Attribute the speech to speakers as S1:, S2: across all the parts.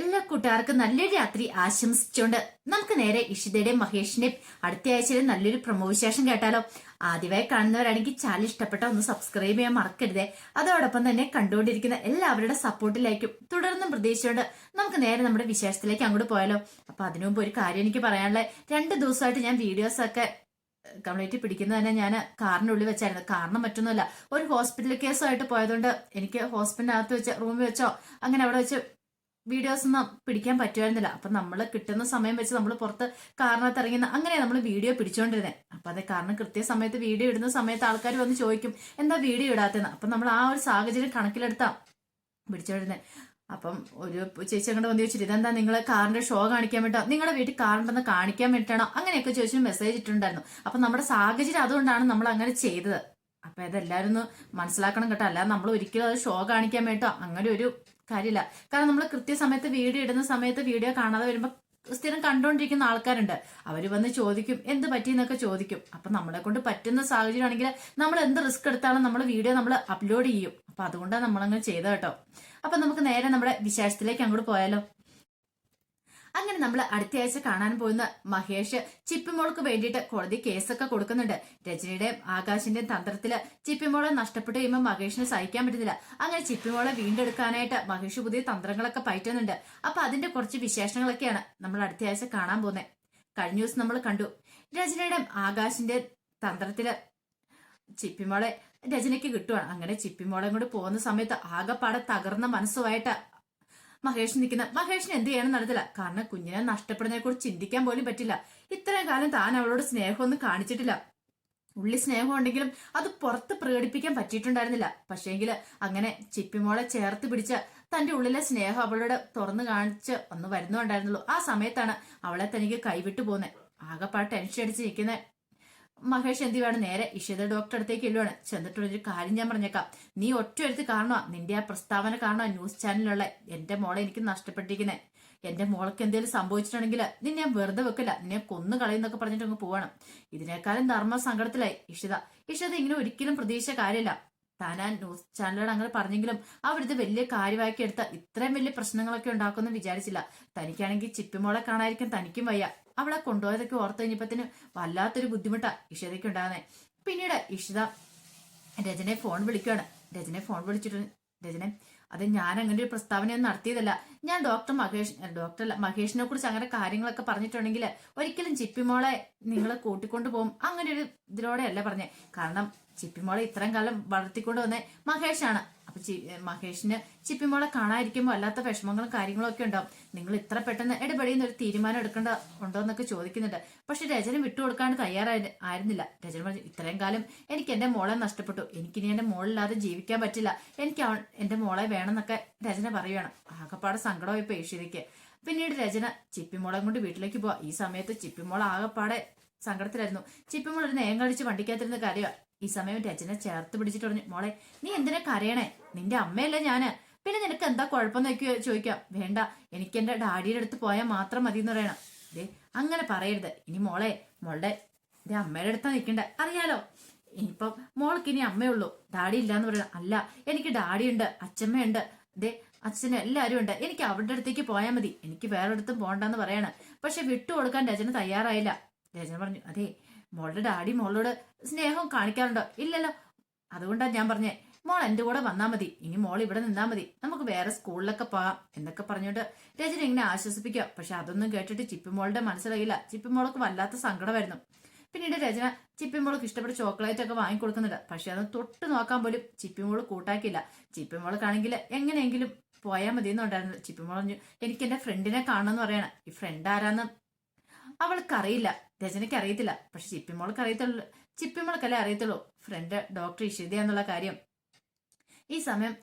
S1: എല്ലാ കൂട്ടുകാർക്കും നല്ലൊരു രാത്രി ആശംസിച്ചുകൊണ്ട് നമുക്ക് നേരെ ഇഷിതയുടെയും മഹേഷിന്റെയും അടുത്ത ആഴ്ചയിൽ നല്ലൊരു പ്രമോ വിശേഷം കേട്ടാലോ. ആദ്യമായി കാണുന്നവരാണെങ്കിൽ ചാനൽ ഇഷ്ടപ്പെട്ട ഒന്ന് സബ്സ്ക്രൈബ് ചെയ്യാൻ മറക്കരുതേ. അതോടൊപ്പം തന്നെ കണ്ടുകൊണ്ടിരിക്കുന്ന എല്ലാവരുടെ സപ്പോർട്ടിലേക്കും തുടർന്നും പ്രതീക്ഷിച്ചുകൊണ്ട് നമുക്ക് നേരെ നമ്മുടെ വിശേഷത്തിലേക്ക് അങ്ങോട്ട് പോയാലോ. അപ്പൊ അതിനു മുമ്പ് ഒരു കാര്യം എനിക്ക് പറയാനുള്ളത്. രണ്ട് ദിവസമായിട്ട് ഞാൻ വീഡിയോസ് ഒക്കെ കംപ്ലീറ്റ് പിടിക്കുന്നത് തന്നെ ഞാൻ കാറിനുള്ളിൽ വെച്ചായിരുന്നു. കാരണം മറ്റൊന്നുമല്ല. ഒരു ഹോസ്പിറ്റൽ കേസുമായിട്ട് പോയതുകൊണ്ട് എനിക്ക് ഹോസ്പിറ്റലിനകത്ത് വെച്ച് റൂമിൽ വെച്ചോ അങ്ങനെ അവിടെ വെച്ച് വീഡിയോസ് ഒന്നും പിടിക്കാൻ പറ്റുമായിരുന്നില്ല. അപ്പൊ നമ്മൾ കിട്ടുന്ന സമയം വെച്ച് നമ്മൾ പുറത്ത് കാറിനകത്ത് ഇറങ്ങുന്ന അങ്ങനെ നമ്മൾ വീഡിയോ പിടിച്ചുകൊണ്ടിരുന്നത് അപ്പൊ അതെ കാരണം കൃത്യസമയത്ത് വീഡിയോ ഇടുന്ന സമയത്ത് ആൾക്കാർ വന്ന് ചോദിക്കും എന്താ വീഡിയോ ഇടാത്തെന്ന് അപ്പൊ നമ്മൾ ആ ഒരു സാഹചര്യം കണക്കിലെടുത്താ പിടിച്ചുകൊണ്ടിരുന്നത് അപ്പം ഒരു ചേച്ചി അങ്ങോട്ട് വന്ന് ചോദിച്ചിട്ട് ഇതെന്താ നിങ്ങൾ കാറിന്റെ ഷോ കാണിക്കാൻ വേണ്ടോ നിങ്ങളുടെ വീട്ടിൽ കാറുണ്ടെന്ന് കാണിക്കാൻ വേണ്ടിയിട്ടാണോ അങ്ങനെയൊക്കെ ചോദിച്ചു മെസ്സേജ് ഇട്ടിട്ടുണ്ടായിരുന്നു. അപ്പൊ നമ്മുടെ സാഹചര്യം അതുകൊണ്ടാണ് നമ്മൾ അങ്ങനെ ചെയ്തത്. അപ്പൊ ഇതെല്ലാവരും ഒന്ന് മനസ്സിലാക്കണം കേട്ടോ. അല്ലാതെ നമ്മൾ ഒരിക്കലും അത് ഷോ കാണിക്കാൻ വേണ്ടോ അങ്ങനെ ഒരു കാര്യമില്ല. കാരണം നമ്മൾ കൃത്യസമയത്ത് വീഡിയോ ഇടുന്ന സമയത്ത് വീഡിയോ കാണാതെ വരുമ്പോൾ സ്ഥിരം കണ്ടുകൊണ്ടിരിക്കുന്ന ആൾക്കാരുണ്ട്. അവർ വന്ന് ചോദിക്കും എന്ത് പറ്റിയെന്നൊക്കെ ചോദിക്കും. അപ്പൊ നമ്മളെ കൊണ്ട് പറ്റുന്ന സാഹചര്യം ആണെങ്കിൽ നമ്മൾ എന്ത് റിസ്ക് എടുത്താലും നമ്മൾ വീഡിയോ നമ്മൾ അപ്ലോഡ് ചെയ്യും. അപ്പൊ അതുകൊണ്ടാണ് നമ്മളങ്ങ് ചെയ്തത് കേട്ടോ. അപ്പൊ നമുക്ക് നേരെ നമ്മുടെ വിശേഷത്തിലേക്ക് അങ്ങോട്ട് പോയാലോ. അങ്ങനെ നമ്മൾ അടുത്ത ആഴ്ച കാണാൻ പോകുന്ന മഹേഷ് ചിപ്പിമോൾക്ക് വേണ്ടിയിട്ട് കോടതി കേസൊക്കെ കൊടുക്കുന്നുണ്ട്. രജനിയുടെയും ആകാശിന്റെയും തന്ത്രത്തിൽ ചിപ്പിമോളെ നഷ്ടപ്പെട്ട് കഴിയുമ്പോൾ മഹേഷിന് സഹിക്കാൻ പറ്റുന്നില്ല. അങ്ങനെ ചിപ്പിമോളെ വീണ്ടെടുക്കാനായിട്ട് മഹേഷ് പുതിയ തന്ത്രങ്ങളൊക്കെ പയറ്റുന്നുണ്ട്. അപ്പൊ അതിന്റെ കുറച്ച് വിശേഷങ്ങളൊക്കെയാണ് നമ്മൾ അടുത്ത ആഴ്ച കാണാൻ പോകുന്നത് കഴിഞ്ഞ ദിവസം നമ്മൾ കണ്ടു. രജനയുടെ ആകാശിന്റെ തന്ത്രത്തിൽ ചിപ്പിമോളെ രചനയ്ക്ക് കിട്ടുവാണ്. അങ്ങനെ ചിപ്പിമോളെ കൂടെ പോകുന്ന സമയത്ത് ആകെപ്പാടെ തകർന്ന മനസ്സുമായിട്ട് മഹേഷ് നിൽക്കുന്ന മഹേഷിന് എന്ത് ചെയ്യണം നടത്തില്ല കാരണം കുഞ്ഞിനെ നഷ്ടപ്പെടുന്നതിനെ കുറിച്ച് ചിന്തിക്കാൻ പോലും പറ്റില്ല. ഇത്രയും കാലം താൻ അവളോട് സ്നേഹമൊന്നും കാണിച്ചിട്ടില്ല. ഉള്ളി സ്നേഹം ഉണ്ടെങ്കിലും അത് പുറത്ത് പ്രകടിപ്പിക്കാൻ പറ്റിയിട്ടുണ്ടായിരുന്നില്ല. പക്ഷേങ്കിൽ അങ്ങനെ ചിപ്പിമോളെ ചേർത്ത് പിടിച്ച തന്റെ ഉള്ളിലെ സ്നേഹം അവളോട് തുറന്നു കാണിച്ച് ഒന്ന് വരുന്നുണ്ടായിരുന്നുള്ളൂ. ആ സമയത്താണ് അവളെ തനിക്ക് കൈവിട്ടു പോകുന്നത് ആകെപ്പാട് ടെൻഷൻ അടിച്ച് നിൽക്കുന്ന. മഹേഷ് എന്ത് ചെയ്യുവാണ് നേരെ ഇഷിത ഡോക്ടർ അടുത്തേക്ക് ചെല്ലുവാണ് ചെന്നിട്ടുള്ളൊരു കാര്യം ഞാൻ പറഞ്ഞേക്കാം. നീ ഒറ്റ എടുത്ത് കാണുക നിന്റെ ആ പ്രസ്താവന കാണുക ന്യൂസ് ചാനലിലുള്ള എന്റെ മോളെ എനിക്ക് നഷ്ടപ്പെട്ടിരിക്കുന്നത് എന്റെ മോൾക്ക് എന്തെങ്കിലും സംഭവിച്ചിട്ടുണ്ടെങ്കിൽ നിന്നെ ഞാൻ വെറുതെ വെക്കില്ല. നിന്നെ കൊന്നു കളയുന്നൊക്കെ പറഞ്ഞിട്ട് അങ്ങ് പോവാണ്. ഇതിനേക്കാളും ധർമ്മ സങ്കടത്തിലായി. ഇഷിത ഇഷിത ഇങ്ങനെ ഒരിക്കലും പ്രതീക്ഷ കാര്യമില്ല. ആ ന്യൂസ് ചാനലുകൾ അങ്ങനെ പറഞ്ഞെങ്കിലും അവിടുത്തെ വലിയ കാര്യമാക്കി എടുത്ത ഇത്രയും വലിയ പ്രശ്നങ്ങളൊക്കെ ഉണ്ടാക്കുമെന്ന് വിചാരിച്ചില്ല. തനിക്കാണെങ്കിൽ ചിപ്പിമോളെ കാണാതിരിക്കാൻ തനിക്കും വയ്യ. അവളെ കൊണ്ടുപോയതൊക്കെ ഓർത്ത് കഴിഞ്ഞപ്പത്തിന് വല്ലാത്തൊരു ബുദ്ധിമുട്ടാ ഇഷിതയ്ക്ക് ഉണ്ടാകുന്നത് പിന്നീട് ഇഷിത രജനെ ഫോൺ വിളിക്കുകയാണ് രജനെ ഫോൺ വിളിച്ചിട്ട് രജനെ അത് ഞാൻ അങ്ങനെ ഒരു പ്രസ്താവനയൊന്നും നടത്തിയതല്ല. ഞാൻ ഡോക്ടർ മഹേഷ് ഡോക്ടർ മഹേഷിനെ കുറിച്ച് അങ്ങനെ കാര്യങ്ങളൊക്കെ പറഞ്ഞിട്ടുണ്ടെങ്കിൽ ഒരിക്കലും ചിപ്പിമോളെ നിങ്ങളെ കൂട്ടിക്കൊണ്ടു പോകും. അങ്ങനെ ഒരു ഇതിലൂടെയല്ല പറഞ്ഞേ. കാരണം ചിപ്പിമോളെ ഇത്രയും കാലം വളർത്തിക്കൊണ്ട് വന്നേ മഹേഷാണ്. അപ്പൊ മഹേഷിന് ചിപ്പിമോളെ കാണാതിരിക്കുമ്പോൾ അല്ലാത്ത വിഷമങ്ങളും കാര്യങ്ങളും ഒക്കെ ഉണ്ടാവും. നിങ്ങൾ ഇത്ര പെട്ടെന്ന് ഇടപെടിയുന്ന ഒരു തീരുമാനം എടുക്കേണ്ട ഉണ്ടോ എന്നൊക്കെ ചോദിക്കുന്നുണ്ട്. പക്ഷെ രചന വിട്ടുകൊടുക്കാൻ തയ്യാറായി ആയിരുന്നില്ല. രചന പറഞ്ഞു ഇത്രയും കാലം എനിക്ക് എന്റെ മോളെ നഷ്ടപ്പെട്ടു. എനിക്ക് ഇനി എന്റെ മോളില്ലാതെ ജീവിക്കാൻ പറ്റില്ല. എനിക്ക് എന്റെ മോളെ വേണമെന്നൊക്കെ രചന പറയുകയാണ് ആകപ്പാടെ സങ്കടമായി ഇപ്പൊ പിന്നീട് രചന ചിപ്പിമോളെ കൊണ്ട് വീട്ടിലേക്ക് പോവാ. ഈ സമയത്ത് ചിപ്പിമോൾ ആകപ്പാടെ സങ്കടത്തിലായിരുന്നു. ചിപ്പിമോൾ ഒരു നേരം കഴിച്ച് വണ്ടിക്കകത്തിരുന്ന കാര്യം ഈ സമയം രചന ചേർത്ത് പിടിച്ചിട്ട് പറഞ്ഞു മോളെ നീ എന്തിനാ കരയണേ? നിന്റെ അമ്മയല്ലേ ഞാൻ. പിന്നെ നിനക്ക് എന്താ കുഴപ്പം നോക്കി ചോദിക്കാം. വേണ്ട എനിക്ക് എന്റെ ഡാഡിയുടെ അടുത്ത് പോയാൽ മാത്രം മതി എന്ന് പറയണം. ദേ അങ്ങനെ പറയരുത്. ഇനി മോളെ മോളുടെ ദേ അമ്മയുടെ അടുത്താ നിൽക്കണ്ടേ. അറിയാലോ ഇനിയിപ്പം മോൾക്ക് ഇനി അമ്മയുള്ളൂ. ഡാഡി ഇല്ലാന്ന് പറയണം. അല്ല എനിക്ക് ഡാഡി ഉണ്ട് അച്ഛമ്മയുണ്ട്. ദേ അച്ഛന് എല്ലാവരും ഉണ്ട്. എനിക്ക് അവരുടെ അടുത്തേക്ക് പോയാൽ മതി. എനിക്ക് വേറെ അടുത്തും പോകണ്ടെന്ന് പറയാണ്. പക്ഷെ വിട്ടുകൊടുക്കാൻ രചന തയ്യാറായില്ല. രചന പറഞ്ഞു അതെ മോളുടെ ഡാഡി മോളോട് സ്നേഹം കാണിക്കാറുണ്ടോ? ഇല്ലല്ലോ. അതുകൊണ്ടാണ് ഞാൻ പറഞ്ഞേ മോൾ എന്റെ കൂടെ വന്നാൽ മതി ഇനി മോൾ ഇവിടെ നിന്നാൽ മതി നമുക്ക് വേറെ സ്കൂളിലൊക്കെ പോകാം എന്നൊക്കെ പറഞ്ഞുകൊണ്ട് രജന ഇങ്ങനെ ആശ്വസിപ്പിക്കുക. പക്ഷെ അതൊന്നും കേട്ടിട്ട് ചിപ്പി ചിപ്പിമോളുടെ മനസ്സിലായില്ല ചിപ്പി ചിപ്പിമോൾക്ക് വല്ലാത്ത സങ്കടമായിരുന്നു. പിന്നീട് രചന ചിപ്പിമോൾക്ക് ഇഷ്ടപ്പെട്ട ചോക്ലേറ്റ് ഒക്കെ വാങ്ങിക്കൊടുക്കുന്നുണ്ട് പക്ഷെ അത് തൊട്ട് നോക്കാൻ പോലും ചിപ്പിമോൾ കൂട്ടാക്കിയില്ല. ചിപ്പിമോൾക്കാണെങ്കിൽ എങ്ങനെയെങ്കിലും പോയാൽ മതി എന്നുണ്ടായിരുന്നു ചിപ്പിമോൾ പറഞ്ഞു എനിക്ക് എന്റെ ഫ്രണ്ടിനെ കാണണമെന്ന് പറയണം. ഈ ഫ്രണ്ട് ആരാന്ന് അവൾക്കറിയില്ല. രചനയ്ക്ക് അറിയത്തില്ല പക്ഷെ ചിപ്പിമോൾക്ക് അറിയത്തുള്ളൂ ചിപ്പിമോൾക്കല്ലേ അറിയത്തുള്ളൂ. ഫ്രണ്ട് ഡോക്ടർ ഇഷിത എന്നുള്ള കാര്യം. ഈ സമയം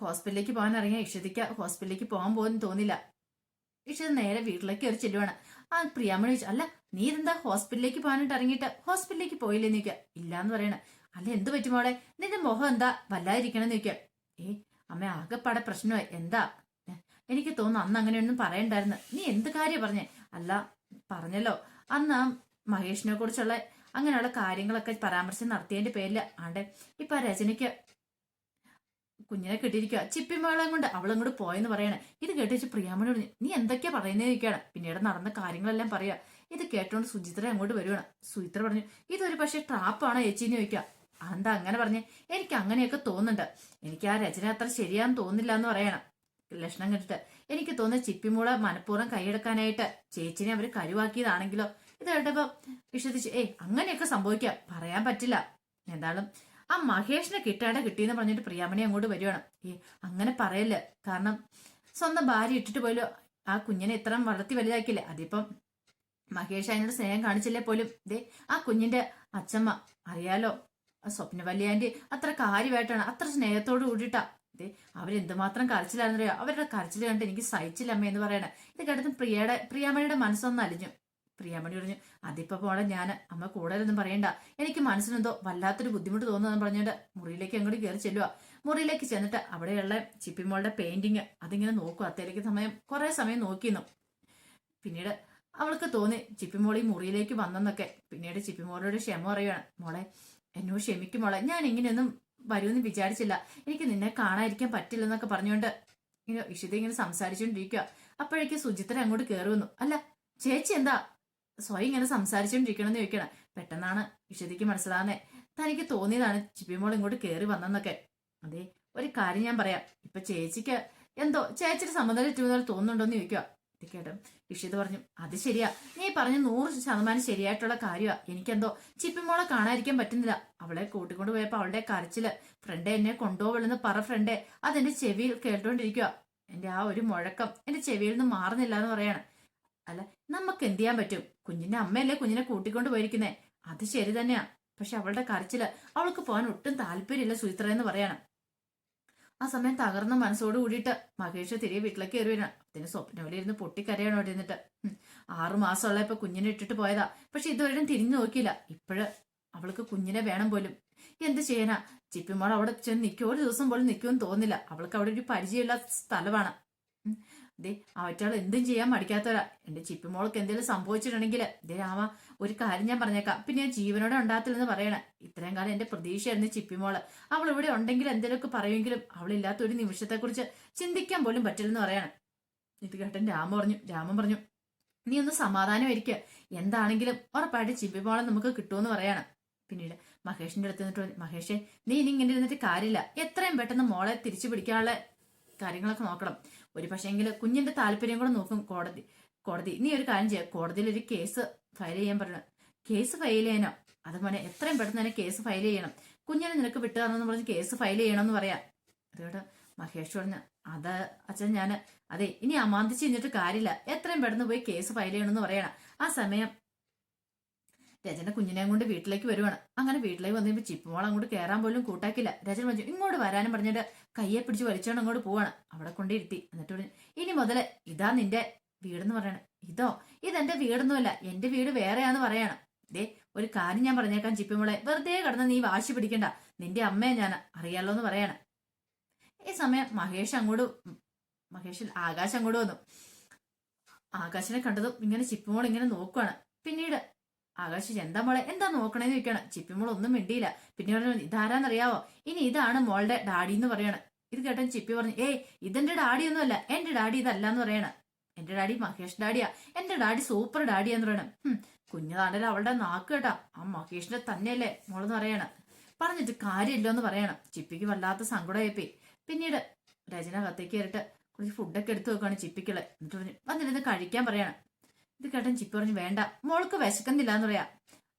S1: ഹോസ്പിറ്റലിലേക്ക് പോകാൻ ഇറങ്ങിയ ഇഷിതയ്ക്ക് ഹോസ്പിറ്റലിലേക്ക് പോകാൻ പോകുന്നു തോന്നില്ല. ഇഷിത നേരെ വീട്ടിലേക്ക് ഒരു ചെല്ലുവാണ്. ആ പ്രിയാമണി അല്ല നീ ഇതെന്താ ഹോസ്പിറ്റലിലേക്ക് പോകാനായിട്ട് ഇറങ്ങിയിട്ട്? ഹോസ്പിറ്റലിലേക്ക് പോയില്ലേ നീക്ക ഇല്ലാന്ന് പറയണ. അല്ല എന്ത് പറ്റും മോളെ? നിന്റെ മുഖം എന്താ? വല്ലാതിരിക്കണമെന്ന് ചോദിക്കാം. ഏ അമ്മ ആകെപ്പാടെ പ്രശ്നമായി. എന്താ? എനിക്ക് തോന്നുന്നു അന്ന് അങ്ങനെയൊന്നും പറയണ്ടായിരുന്നു. നീ എന്ത് കാര്യം പറഞ്ഞേ? അല്ല പറഞ്ഞല്ലോ. അന്ന് മഹേഷിനെ കുറിച്ചുള്ള അങ്ങനെയുള്ള കാര്യങ്ങളൊക്കെ പരാമർശം നടത്തിയതിന്റെ പേരിൽ ആണ്ട് ഇപ്പൊ രചനയ്ക്ക് കുഞ്ഞിനെ കിട്ടിയിരിക്കുക ചിപ്പിമേളം കൊണ്ട് അവൾ കൂടെ പോയെന്ന് പറയണേ. ഇത് കേട്ടിച്ച് പ്രിയാമണി പറഞ്ഞു നീ എന്തൊക്കെയാ പറയുന്നതിരിക്കുകയാണ് പിന്നീട് നടന്ന കാര്യങ്ങളെല്ലാം പറയാ ഇത് കേട്ടോണ്ട് സുചിത്ര അങ്ങോട്ട് വരുവാണ്. സുചിത്ര പറഞ്ഞു ഇതൊരു പക്ഷേ ട്രാപ്പാണോ ചേച്ചിന്ന് ചോദിക്കുക. അതെന്താ അങ്ങനെ പറഞ്ഞേ? എനിക്ക് അങ്ങനെയൊക്കെ തോന്നുന്നുണ്ട്. എനിക്ക് ആ രചന അത്ര ശരിയാന്ന് തോന്നില്ല എന്ന് പറയണം. ലക്ഷണം കണ്ടിട്ട് എനിക്ക് തോന്നുന്ന ചിപ്പിമൂള മനഃപൂർവം കൈയെടുക്കാനായിട്ട് ചേച്ചിനെ അവർ കരുവാക്കിയതാണെങ്കിലോ? ഇത് കേട്ടപ്പോ വിശ്വസിച്ച് ഏയ് അങ്ങനെയൊക്കെ സംഭവിക്കാം. പറയാൻ പറ്റില്ല. എന്തായാലും ആ മഹേഷിനെ കിട്ടാടെ കിട്ടിയെന്ന് പറഞ്ഞിട്ട് പ്രിയാമണി അങ്ങോട്ട് വരുവാണ്. ഏ അങ്ങനെ പറയല്ല. കാരണം സ്വന്തം ഭാര്യ ഇട്ടിട്ട് പോലും ആ കുഞ്ഞിനെ ഇത്രയും വളർത്തി വലുതാക്കില്ലേ അതിപ്പം മഹേഷ് അതിനോട് സ്നേഹം കാണിച്ചില്ലേ പോലും? ദേ ആ കുഞ്ഞിന്റെ അച്ഛമ്മ അറിയാലോ? ആ സ്വപ്ന വല്യാന്റെ അത്ര കാര്യമായിട്ടാണ് അത്ര സ്നേഹത്തോട് കൂടിയിട്ടാ. ദേ അവരെന്തുമാത്രം കരച്ചിലായിരുന്നറിയോ അവരുടെ കരച്ചിൽ കണ്ട് എനിക്ക് സഹിച്ചില്ല അമ്മ എന്ന് പറയണേ. ഇത് കേട്ടതും പ്രിയയുടെ പ്രിയാമണിയുടെ മനസ്സൊന്ന് അലിഞ്ഞു. പ്രിയാമണി പറഞ്ഞു അതിപ്പോ പോണെ ഞാൻ അമ്മ കൂടുതലൊന്നും പറയണ്ട. എനിക്ക് മനസ്സിനെന്തോ വല്ലാത്തൊരു ബുദ്ധിമുട്ട് തോന്നുന്നു പറഞ്ഞിട്ട് മുറിയിലേക്ക് അങ്ങോട്ട് കയറി ചെല്ലുക മുറിയിലേക്ക് ചെന്നിട്ട് അവിടെയുള്ള ചിപ്പിമോളുടെ പെയിന്റിങ് അതിങ്ങനെ നോക്കും അത്തേലേക്ക് സമയം കുറെ സമയം നോക്കിയിരുന്നു പിന്നീട് അവൾക്ക് തോന്നി ചിപ്പിമോൾ ഈ മുറിയിലേക്ക് വന്നെന്നൊക്കെ. പിന്നീട് ചിപ്പിമോളോട് ക്ഷമ പറയുകയാണ് മോളെ എന്നോട് ക്ഷമിക്കും മോളെ. ഞാൻ ഇങ്ങനെയൊന്നും വരുമെന്ന് വിചാരിച്ചില്ല. എനിക്ക് നിന്നെ കാണാതിരിക്കാൻ പറ്റില്ലെന്നൊക്കെ പറഞ്ഞുകൊണ്ട് ഇങ്ങനെ വിശുദ്ധ ഇങ്ങനെ സംസാരിച്ചുകൊണ്ടിരിക്കുക അപ്പോഴേക്ക് സുജിത്ര അങ്ങോട്ട് കയറി വന്നു. അല്ല ചേച്ചി എന്താ? സ്വയം ഇങ്ങനെ സംസാരിച്ചുകൊണ്ടിരിക്കണമെന്ന് ചോദിക്കണം. പെട്ടെന്നാണ് വിശുദ്ധിക്ക് മനസ്സിലാകുന്നത് തനിക്ക് തോന്നിയതാണ് ചിപ്പിമോൾ ഇങ്ങോട്ട് കയറി വന്നെന്നൊക്കെ. അതെ ഒരു കാര്യം ഞാൻ പറയാം. ഇപ്പൊ ചേച്ചിക്ക് എന്തോ ചേച്ചിയുടെ സമ്മതം തോന്നുന്നുണ്ടോ തോന്നുന്നുണ്ടോന്ന് ചോദിക്കുക ഇത് കേട്ടോ. പറഞ്ഞു അത് ശരിയാ. നീ പറഞ്ഞ നൂറ് ശതമാനം ശരിയായിട്ടുള്ള കാര്യമാ എനിക്കെന്തോ ചിപ്പിമോളെ കാണാതിരിക്കാൻ പറ്റുന്നില്ല. അവളെ കൂട്ടിക്കൊണ്ട് പോയപ്പോ അവളുടെ കരച്ചിൽ ഫ്രണ്ട് എന്നെ കൊണ്ടുപോകലെന്ന് പറ ഫ്രണ്ടേ. അതെന്റെ ചെവിയിൽ കേട്ടോണ്ടിരിക്കുക എന്റെ ആ ഒരു മുഴക്കം എന്റെ ചെവിയിൽ നിന്ന് മാറുന്നില്ല എന്ന് പറയാണ്. അല്ല നമുക്ക് എന്ത് ചെയ്യാൻ പറ്റും? കുഞ്ഞിന്റെ അമ്മയല്ലേ കുഞ്ഞിനെ കൂട്ടിക്കൊണ്ട് പോയിരിക്കുന്നേ? അത് ശരി തന്നെയാ. പക്ഷെ അവളുടെ കരച്ചിൽ അവൾക്ക് പോകാൻ ഒട്ടും താല്പര്യമില്ല സുചിത്ര എന്ന് പറയണം. ആ സമയം തകർന്ന മനസ്സോട് കൂടിയിട്ട് മഹേഷ് തിരികെ വീട്ടിലേക്ക് കയറി വരണം അതിന് സ്വപ്നവലിരുന്ന് പൊട്ടിക്കരയാണ് അവിടെ ഇരുന്നിട്ട്. ആറുമാസമുള്ള ആറു മാസമുള്ള ഇപ്പൊ കുഞ്ഞിനെ ഇട്ടിട്ട് പോയതാ. പക്ഷെ ഇതുവരെയും തിരിഞ്ഞു നോക്കിയില്ല. ഇപ്പോഴ് അവൾക്ക് കുഞ്ഞിനെ വേണം പോലും. എന്ത് ചെയ്യാനാ? ചിപ്പിമോൾ അവിടെ ചെന്ന് നിൽക്കും ഒരു ദിവസം പോലും നിൽക്കുമെന്ന് തോന്നില്ല അവൾക്ക് അവിടെ ഒരു പരിചയമുള്ള സ്ഥലമാണ്. ദേ അവറ്റാൾ എന്തും ചെയ്യാൻ മടിക്കാത്തവരാ. എന്റെ ചിപ്പിമോൾക്ക് എന്തെങ്കിലും സംഭവിച്ചിട്ടുണ്ടെങ്കിൽ ദേ രാമ ഒരു കാര്യം ഞാൻ പറഞ്ഞേക്കാം. പിന്നെ ഞാൻ ജീവനോടെ ഉണ്ടാകത്തില്ലെന്ന് പറയണേ. ഇത്രയും കാലം എന്റെ പ്രതീക്ഷയായിരുന്നു ചിപ്പിമോൾ അവൾ ഇവിടെ ഉണ്ടെങ്കിൽ എന്തെങ്കിലുമൊക്കെ പറയുമെങ്കിലും അവളില്ലാത്ത ഒരു നിമിഷത്തെക്കുറിച്ച് ചിന്തിക്കാൻ പോലും പറ്റില്ലെന്ന് പറയണം. ഇത് കേട്ടൻ രാമ പറഞ്ഞു രാമൻ പറഞ്ഞു നീ ഒന്ന് സമാധാനമായിരിക്കുക എന്താണെങ്കിലും ഉറപ്പായിട്ട് ചിപ്പിമോളെ നമുക്ക് കിട്ടുമെന്ന് പറയണം. പിന്നീട് മഹേഷിന്റെ അടുത്ത് നിന്നിട്ട് മഹേഷെ നീ ഇനി ഇങ്ങനെ ഇരുന്നിട്ട് കാര്യമില്ല. എത്രയും പെട്ടെന്ന് മോളെ തിരിച്ചു പിടിക്കാനുള്ള കാര്യങ്ങളൊക്കെ നോക്കണം. ഒരു പക്ഷേങ്കിൽ കുഞ്ഞിന്റെ താല്പര്യം കൂടെ നോക്കും കോടതി. കോടതി. നീ ഒരു കാര്യം ചെയ്യാം. കോടതിയിൽ ഒരു കേസ് ഫയൽ ചെയ്യാൻ പറഞ്ഞു കേസ് ഫയൽ ചെയ്യണം? അത് എത്രയും പെട്ടെന്ന് തന്നെ കേസ് ഫയൽ ചെയ്യണം. കുഞ്ഞിനെ നിനക്ക് വിട്ടു തരണമെന്ന് പറഞ്ഞ് കേസ് ഫയൽ ചെയ്യണം എന്ന് പറയാം. അതുകൊണ്ട് മഹേഷ് പറഞ്ഞു അത് അച്ഛൻ ഞാൻ അതെ ഇനി അമാന്തിച്ച് കഴിഞ്ഞിട്ട് കാര്യമില്ല. എത്രയും പെട്ടെന്ന് പോയി കേസ് ഫയൽ ചെയ്യണം എന്ന് പറയണം. ആ സമയം രചന കുഞ്ഞിനെയും കൊണ്ട് വീട്ടിലേക്ക് വരുവാണ്. അങ്ങനെ വീട്ടിലേക്ക് വന്നപ്പോൾ ചിപ്പുമോൾ അങ്ങോട്ട് കയറാൻ പോലും കൂട്ടാക്കില്ല. രചന പറഞ്ഞു ഇങ്ങോട്ട് വരാനും പറഞ്ഞിട്ട് കയ്യെ പിടിച്ച് വലിച്ചോണ്ട് അങ്ങോട്ട് പോവാണ്. അവിടെ കൊണ്ടിരുത്തി എന്നിട്ട് പറഞ്ഞു ഇനി മുതൽ ഇതാ നിന്റെ വീടെന്ന് പറയണം. ഇതോ? ഇതെന്റെ വീടൊന്നുമല്ല എന്റെ വീട് വേറെയാന്ന് പറയണം. ദേ ഒരു കാര്യം ഞാൻ പറഞ്ഞേക്കാം ചിപ്പിമോളെ. വെറുതെ കിടന്ന് നീ വാശി പിടിക്കണ്ട. നിന്റെ അമ്മയെ ഞാൻ അറിയാലോ എന്ന് പറയണം. ഈ സമയം മഹേഷ് അങ്ങോട്ട് മഹേഷിൽ ആകാശ് അങ്ങോട്ട് വന്നു. ആകാശിനെ കണ്ടതും ഇങ്ങനെ ചിപ്പിമോൾ ഇങ്ങനെ നോക്കുവാണ്. പിന്നീട് ആകാശ് എന്താ മോളെ? എന്താ നോക്കണേന്ന് ചോദിക്കണം. ചിപ്പിമോൾ ഒന്നും മിണ്ടിയില്ല. പിന്നെ പറഞ്ഞു ഇതാരാന്നറിയാവോ? ഇനി ഇതാണ് മോളുടെ ഡാഡി എന്ന് പറയണം. ഇത് കേട്ടൻ ചിപ്പി പറഞ്ഞു ഏയ് ഇതെന്റെ ഡാഡി ഒന്നുമല്ല എന്റെ ഡാഡി ഇതല്ല എന്ന് പറയണം. എന്റെ ഡാഡി മഹേഷ് ഡാഡിയാ. എന്റെ ഡാഡി സൂപ്പർ ഡാഡിയാന്ന് പറയണം. കുഞ്ഞതാണ്ടല്ല അവളുടെ നാക്ക് കേട്ടാ. ആ മഹേഷിന്റെ തന്നെയല്ലേ മോളെന്ന് പറയണം. പറഞ്ഞിട്ട് കാര്യമില്ലെന്ന് പറയണം. ചിപ്പിക്ക് വല്ലാത്ത സങ്കടമായിപ്പി പിന്നീട് രചന കത്തേക്ക് കയറിട്ട് കുറച്ച് ഫുഡൊക്കെ എടുത്തു വെക്കുകയാണ് ചിപ്പിക്കൾ എന്നിട്ട് പറഞ്ഞു വന്നിരുന്ന് കഴിക്കാൻ പറയണം. ഇത് കേട്ടൻ ചിപ്പി പറഞ്ഞു വേണ്ട മോൾക്ക് വിശക്കുന്നില്ല എന്ന് പറയാ.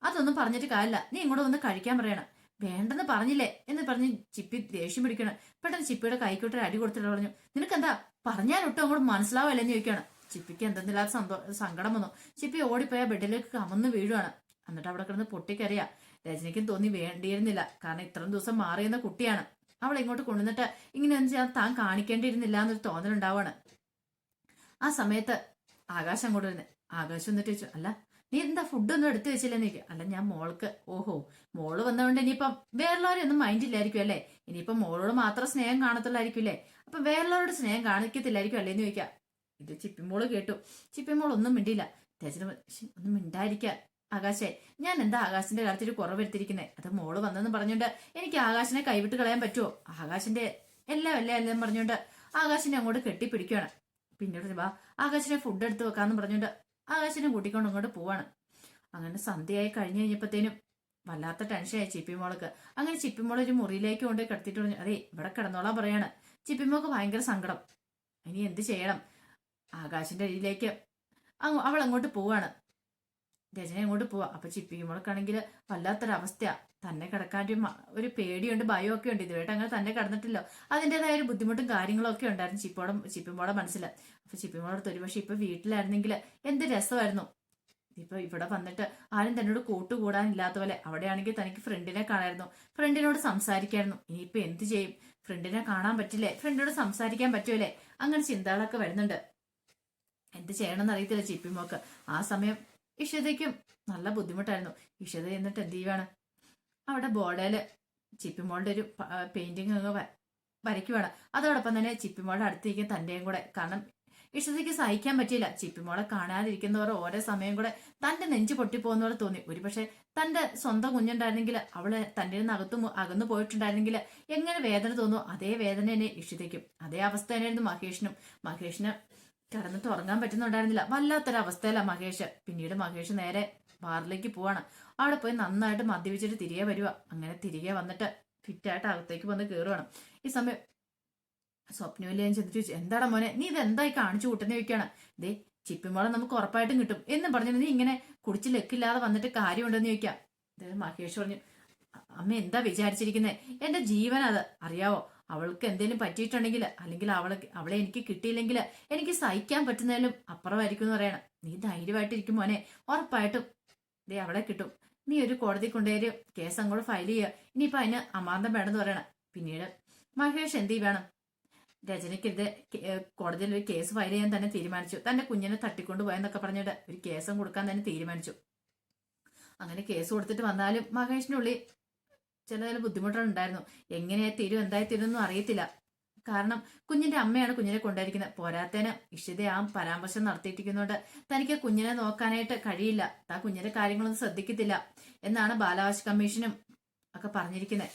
S1: അതൊന്നും പറഞ്ഞിട്ട് കാര്യമില്ല. നീ ഇങ്ങോട്ട് വന്ന് കഴിക്കാൻ പറയണം. വേണ്ടെന്ന് പറഞ്ഞില്ലേ? എന്ന് പറഞ്ഞ് ചിപ്പി ദേഷ്യം പിടിക്കണം പെട്ടെന്ന് ചിപ്പിയുടെ കൈക്കോട്ട് ഒരു അടി കൊടുത്തിട്ട് പറഞ്ഞു നിനക്കെന്താ പറഞ്ഞാലൊട്ടും അങ്ങോട്ട് മനസ്സിലാവില്ലെന്ന് ചോദിക്കുകയാണ്. ചിപ്പിക്ക് എന്തെന്നില്ലാത്ത സന്തോ സങ്കടം വന്നു. ചിപ്പി ഓടിപ്പോയ ബെഡിലേക്ക് കമന്ന് വീഴുവാണ്. എന്നിട്ട് അവിടെ കിടന്ന് പൊട്ടിക്കറിയാ രജനിക്കും തോന്നി വേണ്ടിയിരുന്നില്ല. കാരണം ഇത്രയും ദിവസം മാറിയെന്ന കുട്ടിയാണ്. അവൾ ഇങ്ങോട്ട് കൊണ്ടുവന്നിട്ട് ഇങ്ങനെ താൻ കാണിക്കേണ്ടിയിരുന്നില്ല എന്നൊരു തോന്നലുണ്ടാവാണ്. ആ സമയത്ത് ആകാശം അങ്ങോട്ട് വരുന്നത് ആകാശം എന്നിട്ട് ചോദിച്ചു അല്ല നീ എന്താ ഫുഡൊന്നും എടുത്തു വെച്ചില്ലെന്ന് ചോദിക്കും അല്ല ഞാൻ മോൾക്ക് ഓഹോ മോൾ വന്നതുകൊണ്ട് ഇനിയിപ്പം വേറുള്ളവരൊന്നും മൈൻഡ് ഇല്ലായിരിക്കും അല്ലേ? ഇനിയിപ്പം മോളോട് മാത്രം സ്നേഹം കാണത്തുള്ളായിരിക്കും അല്ലേ? അപ്പൊ വേറുള്ളവരോട് സ്നേഹം കാണിക്കത്തില്ലായിരിക്കും അല്ലേ? എന്ന് ചോദിക്കാം. ഇത് ചിപ്പിമോൾ കേട്ടു. ചിപ്പിമോൾ ഒന്നും മിണ്ടിയില്ല. രചന ഒന്നും മിണ്ടായിരിക്കാൻ ആകാശേ. ഞാൻ എന്താ ആകാശിന്റെ കാര്യത്തിൽ കുറവ് അത് മോൾ വന്നെന്ന് പറഞ്ഞുകൊണ്ട് എനിക്ക് ആകാശിനെ കൈവിട്ട് കളയാൻ പറ്റുമോ ആകാശിന്റെ എല്ലാം എല്ലാം എല്ലാം പറഞ്ഞുകൊണ്ട് ആകാശിനെ അങ്ങോട്ട് കെട്ടിപ്പിടിക്കുകയാണ് പിന്നീട് വാ ആകാശിനെ ഫുഡ് എടുത്ത് വെക്കാന്ന് പറഞ്ഞുകൊണ്ട് ആകാശിനെ കൂട്ടിക്കൊണ്ട് അങ്ങോട്ട് പോവാണ്. അങ്ങനെ സന്ധ്യയായി കഴിഞ്ഞു കഴിഞ്ഞപ്പോഴത്തേനും വല്ലാത്ത ടെൻഷനായി ചിപ്പിമോൾക്ക് അങ്ങനെ ചിപ്പിമോൾ ഒരു മുറിയിലേക്ക് കൊണ്ട് കിടത്തിട്ട് പറഞ്ഞു അതെ ഇവിടെ കിടന്നോളാൻ പറയാണ്. ചിപ്പിമോൾക്ക് ഭയങ്കര സങ്കടം. ഇനി എന്ത് ചെയ്യണം? ആകാശിന്റെ അടിയിലേക്ക് അങ്ങ് അവൾ അങ്ങോട്ട് പോവാണ്. രചന അങ്ങോട്ട് പോവാ. അപ്പൊ ചിപ്പിമോൾക്കാണെങ്കിൽ വല്ലാത്തൊരവസ്ഥയാ. തന്നെ കിടക്കാൻ ഒരു പേടിയുണ്ട് ഭയമൊക്കെ ഉണ്ട്. ഇതുവരെയായിട്ട് അങ്ങനെ തന്നെ കിടന്നിട്ടില്ലോ. അതിന്റെതായ ഒരു ബുദ്ധിമുട്ടും കാര്യങ്ങളും ഒക്കെ ഉണ്ടായിരുന്നു ചിപ്പോടെ ചിപ്പിമോടെ മനസ്സിൽ അപ്പൊ ചിപ്പിമോളടുത്ത് ഒരു പക്ഷെ ഇപ്പൊ വീട്ടിലായിരുന്നെങ്കിൽ എന്ത് രസമായിരുന്നു. ഇപ്പൊ ഇവിടെ വന്നിട്ട് ആരും തന്നോട് കൂട്ടുകൂടാനില്ലാത്ത പോലെ അവിടെയാണെങ്കിൽ തനിക്ക് ഫ്രണ്ടിനെ കാണായിരുന്നു. ഫ്രണ്ടിനോട് സംസാരിക്കായിരുന്നു. ഇനിയിപ്പോ എന്ത് ചെയ്യും? ഫ്രണ്ടിനെ കാണാൻ പറ്റില്ലേ? ഫ്രണ്ടിനോട് സംസാരിക്കാൻ പറ്റൂലേ അങ്ങനെ ചിന്തകളൊക്കെ വരുന്നുണ്ട്. എന്ത് ചെയ്യണമെന്ന് അറിയത്തില്ല ചിപ്പിമോക്ക്. ആ സമയം ഇഷതയ്ക്കും നല്ല ബുദ്ധിമുട്ടായിരുന്നു. ഇഷത എന്നിട്ട് എന്ത് ചെയ്യുവാണ്? അവിടെ ബോർഡേൽ ചിപ്പിമോളുടെ ഒരു പെയിന്റിങ് അങ്ങ് വരയ്ക്കുവാണ്. അതോടൊപ്പം തന്നെ ചിപ്പിമോളുടെ അടുത്തേക്കും തന്റെയും കൂടെ. കാരണം ഇഷതയ്ക്ക് സഹിക്കാൻ പറ്റിയില്ല. ചിപ്പിമോളെ കാണാതിരിക്കുന്നവർ ഓരോ സമയം കൂടെ തന്റെ നെഞ്ച് പൊട്ടിപ്പോകുന്ന പോലെ തോന്നി. ഒരുപക്ഷെ തന്റെ സ്വന്തം കുഞ്ഞുണ്ടായിരുന്നെങ്കിൽ അവൾ നിന്ന് അകത്തു അകന്നു പോയിട്ടുണ്ടായിരുന്നെങ്കിൽ എങ്ങനെ വേദന തോന്നുന്നു? അതേ വേദന തന്നെ ഇഷിതയ്ക്കും അതേ അവസ്ഥ തന്നെയായിരുന്നു മഹേഷിനും. മഹേഷിന് കിടന്നിട്ട് ഉറങ്ങാൻ പറ്റുന്നുണ്ടായിരുന്നില്ല. വല്ലാത്തൊരവസ്ഥയിലാണ് മഹേഷ്. പിന്നീട് മഹേഷ് നേരെ ബാറിലേക്ക് പോവാണ്. അവിടെ പോയി നന്നായിട്ട് മദ്യപിച്ചിട്ട് തിരികെ വരിക അങ്ങനെ തിരികെ വന്നിട്ട് ഫിറ്റായിട്ട് അകത്തേക്ക് വന്ന് കയറുവാണ് ഈ സമയം സ്വപ്നവല്ലി ഞാൻ ചെന്നിട്ട് ചോദിച്ചു എന്താടാ മോനെ നീ ഇതെന്തായി കാണിച്ചു കൂട്ടുന്ന ചോദിക്കാണ് ദേ ചിപ്പിമോളം നമുക്ക് ഉറപ്പായിട്ടും കിട്ടും. എന്ന് പറഞ്ഞു നീ ഇങ്ങനെ കുടിച്ച് ലെക്കില്ലാതെ വന്നിട്ട് കാര്യമുണ്ടെന്ന് ചോദിക്കാം അതായത് മഹേഷ് പറഞ്ഞു അമ്മ എന്താ വിചാരിച്ചിരിക്കുന്നത് എന്റെ ജീവൻ അത്. അറിയാവോ അവൾക്ക് എന്തെങ്കിലും പറ്റിയിട്ടുണ്ടെങ്കിൽ അല്ലെങ്കിൽ അവളെ അവളെ എനിക്ക് കിട്ടിയില്ലെങ്കിൽ എനിക്ക് സഹിക്കാൻ പറ്റുന്നതിലും അപ്പുറമായിരിക്കും എന്ന് പറയണം. നീ ധൈര്യമായിട്ടിരിക്കും മോനെ ഉറപ്പായിട്ടും ദേ അവളെ കിട്ടും. നീ ഒരു കോടതി കൊണ്ടുപോയി കേസ് അങ്ങോട്ട് ഫയൽ ചെയ്യുക ഇനിയിപ്പോ അതിന് അമാന്തം വേണമെന്ന് പറയണം. പിന്നീട് മഹേഷ് എന്ത് വേണം? ഏഹ് കോടതിയിൽ ഒരു കേസ് ഫയൽ ചെയ്യാൻ തന്നെ തീരുമാനിച്ചു. തന്റെ കുഞ്ഞിനെ തട്ടിക്കൊണ്ടു പോയെന്നൊക്കെ പറഞ്ഞിട്ട് ഒരു കേസും കൊടുക്കാൻ തന്നെ തീരുമാനിച്ചു. അങ്ങനെ കേസ് കൊടുത്തിട്ട് വന്നാലും മഹേഷിനുള്ളിൽ ചില ചില ബുദ്ധിമുട്ടുകൾ ഉണ്ടായിരുന്നു. എങ്ങനെ തീരും എന്തായി തീരും ഒന്നും അറിയത്തില്ല. കാരണം കുഞ്ഞിന്റെ അമ്മയാണ് കുഞ്ഞിനെ കൊണ്ടായിരിക്കുന്നത് പോരാത്തേന് ഇഷിത ആ പരാമർശം നടത്തിയിട്ടിരിക്കുന്നുണ്ട്. തനിക്ക് കുഞ്ഞിനെ നോക്കാനായിട്ട് കഴിയില്ല. താ കുഞ്ഞിന്റെ കാര്യങ്ങളൊന്നും ശ്രദ്ധിക്കത്തില്ല എന്നാണ് ബാലാവകാശ കമ്മീഷനും ഒക്കെ പറഞ്ഞിരിക്കുന്നത്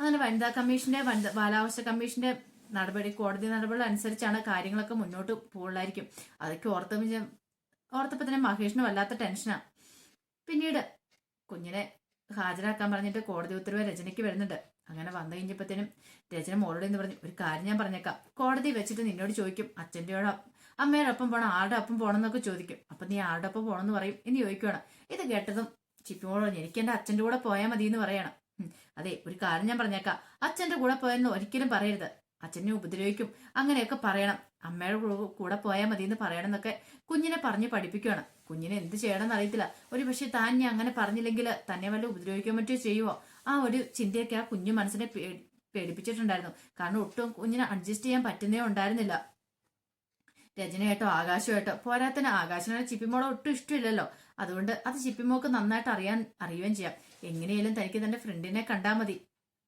S1: അങ്ങനെ വനിതാ കമ്മീഷന്റെ ബാലാവകാശ കമ്മീഷന്റെ നടപടി കോടതി നടപടികൾ അനുസരിച്ചാണ് കാര്യങ്ങളൊക്കെ മുന്നോട്ട് പോകുള്ളായിരിക്കും അതൊക്കെ ഓർത്ത ഓർത്തപ്പോ തന്നെ മഹേഷിന് വല്ലാത്ത ടെൻഷനാ പിന്നീട് കുഞ്ഞിനെ ഹാജരാക്കാൻ പറഞ്ഞിട്ട് കോടതി ഉത്തരവ് രചനയ്ക്ക് വരുന്നുണ്ട്. അങ്ങനെ വന്നു കഴിഞ്ഞപ്പോഴത്തേനും രചന മോളോട് എന്ന് പറഞ്ഞു? ഒരു കാര്യം ഞാൻ പറഞ്ഞേക്കാം. കോടതി വെച്ചിട്ട് നിന്നോട് ചോദിക്കും. അച്ഛന്റെയോട് അമ്മയുടെ ഒപ്പം പോകണം ആരുടെ ഒപ്പം പോകണം എന്നൊക്കെ ചോദിക്കും. അപ്പം നീ ആരുടെ ഒപ്പം പോകണം എന്ന് പറയും എന്ന് ചോദിക്കുവാണ്. ഇത് കേട്ടതും ചിപ്പിമോൾ എനിക്ക് എന്റെ അച്ഛന്റെ കൂടെ പോയാൽ മതി എന്ന് പറയണം അതെ ഒരു കാര്യം ഞാൻ പറഞ്ഞേക്കാം. അച്ഛന്റെ കൂടെ പോയെന്ന് ഒരിക്കലും പറയരുത്. അച്ഛനെ ഉപദ്രവിക്കും. അങ്ങനെയൊക്കെ പറയണം. അമ്മയുടെ കൂടെ പോയാൽ മതി എന്ന് പറയണം എന്നൊക്കെ കുഞ്ഞിനെ പറഞ്ഞ് പഠിപ്പിക്കുകയാണ് കുഞ്ഞിനെ എന്ത് ചെയ്യണമെന്ന് അറിയത്തില്ല. ഒരു പക്ഷേ താൻ ഞാൻ അങ്ങനെ പറഞ്ഞില്ലെങ്കിൽ തന്നെ വല്ല ഉപദ്രവിക്കാൻ പറ്റുമോ ചെയ്യുമോ ആ ഒരു ചിന്തയൊക്കെ ആ കുഞ്ഞു മനസ്സിനെ പേടി പേടിപ്പിച്ചിട്ടുണ്ടായിരുന്നു. കാരണം ഒട്ടും കുഞ്ഞിനെ അഡ്ജസ്റ്റ് ചെയ്യാൻ പറ്റുന്നേ ഉണ്ടായിരുന്നില്ല. രചനയായിട്ടോ ആകാശമായിട്ടോ പോരാത്തന്നെ ആകാശനോട് ചിപ്പിമോളോ ഒട്ടും ഇഷ്ടമില്ലല്ലോ. അതുകൊണ്ട് അത് ചിപ്പിമോക്ക് നന്നായിട്ട് അറിയാൻ അറിയുകയും ചെയ്യാം. എങ്ങനെയായാലും തനിക്ക് തന്റെ ഫ്രണ്ടിനെ കണ്ടാൽ മതി.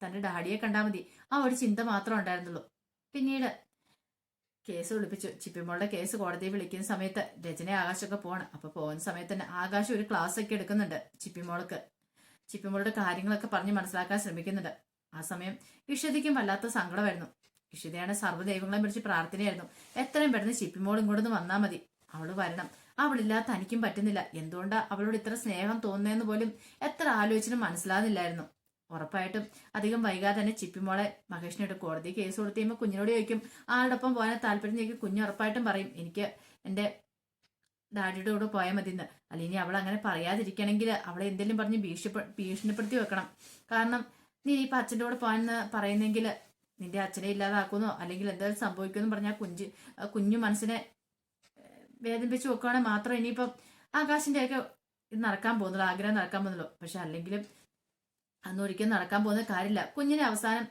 S1: തന്റെ ഡാഡിയെ കണ്ടാൽ മതി. ആ ഒരു ചിന്ത മാത്രം ഉണ്ടായിരുന്നുള്ളൂ. പിന്നീട് കേസ് വിളിപ്പിച്ചു. ചിപ്പിമോളുടെ കേസ് കോടതിയിൽ വിളിക്കുന്ന സമയത്ത് രചന ആകാശമൊക്കെ പോകണം അപ്പൊ പോകുന്ന സമയത്ത് തന്നെ ആകാശം ഒരു ക്ലാസ് ഒക്കെ എടുക്കുന്നുണ്ട് ചിപ്പിമോൾക്ക് ചിപ്പിമോളുടെ കാര്യങ്ങളൊക്കെ പറഞ്ഞ് മനസ്സിലാക്കാൻ ശ്രമിക്കുന്നുണ്ട് ആ സമയം ഇഷതിക്കും വല്ലാത്ത സങ്കടമായിരുന്നു. ഇഷിതയാണ് സർവദൈവങ്ങളെ പിടിച്ച് പ്രാർത്ഥനയായിരുന്നു. എത്രയും പെട്ടെന്ന് ചിപ്പിമോൾ ഇങ്ങോട്ടൊന്ന് വന്നാൽ മതി. അവൾ വരണം. അവളില്ലാത്ത തനിക്കും പറ്റുന്നില്ല. എന്തുകൊണ്ടാ അവളോട് ഇത്ര സ്നേഹം തോന്നുന്നതെന്ന് പോലും എത്ര ആലോചിച്ചിട്ടും മനസ്സിലാകുന്നില്ലായിരുന്നു ഉറപ്പായിട്ടും അധികം വൈകാതെ തന്നെ ചിപ്പിമോളെ മഹേഷിനോട് കോടതി കേസ് കൊടുത്ത് കഴിയുമ്പോൾ കുഞ്ഞിനോട് ചോദിക്കും ആരോടൊപ്പം പോകാൻ താല്പര്യം ചോദിക്കും കുഞ്ഞ് ഉറപ്പായിട്ടും പറയും. എനിക്ക് എന്റെ ഡാഡിയുടെ കൂടെ പോയാൽ മതി എന്ന് അല്ലെങ്കിൽ അവൾ അങ്ങനെ പറയാതിരിക്കണമെങ്കിൽ അവളെ എന്തെങ്കിലും പറഞ്ഞ് ഭീഷണിപ്പെ ഭീഷണിപ്പെടുത്തി വെക്കണം. കാരണം നീ ഇപ്പം അച്ഛന്റെ കൂടെ പോകാന്ന് പറയുന്നെങ്കിൽ നിന്റെ അച്ഛനെ ഇല്ലാതാക്കുന്നോ അല്ലെങ്കിൽ എന്തായാലും സംഭവിക്കുമെന്ന് പറഞ്ഞാൽ കുഞ്ച് കുഞ്ഞു മനസ്സിനെ വേദനിപ്പിച്ച് വെക്കുകയാണെങ്കിൽ മാത്രം ഇനിയിപ്പം ആകാശിന്റെ ഒക്കെ ഇത് നടക്കാൻ പോകുന്നുള്ളൂ ആഗ്രഹം നടക്കാൻ പോകുന്നുള്ളൂ. പക്ഷെ അല്ലെങ്കിലും അന്ന് ഒരിക്കലും നടക്കാൻ പോകുന്ന കാര്യമില്ല. കുഞ്ഞിനെ അവസാനം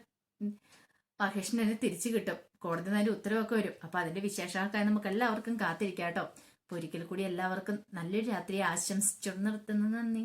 S1: മഹേഷിനെ തിരിച്ചു കിട്ടും. കോടതി നേരെ ഉത്തരവൊക്കെ വരും. അപ്പൊ അതിന്റെ വിശേഷങ്ങൾക്കായി നമുക്ക് എല്ലാവർക്കും കാത്തിരിക്കാം കേട്ടോ. ഒരിക്കൽ കൂടി എല്ലാവർക്കും നല്ലൊരു രാത്രി ആശംസിച്ചു നിർത്തുന്നു. നന്ദി.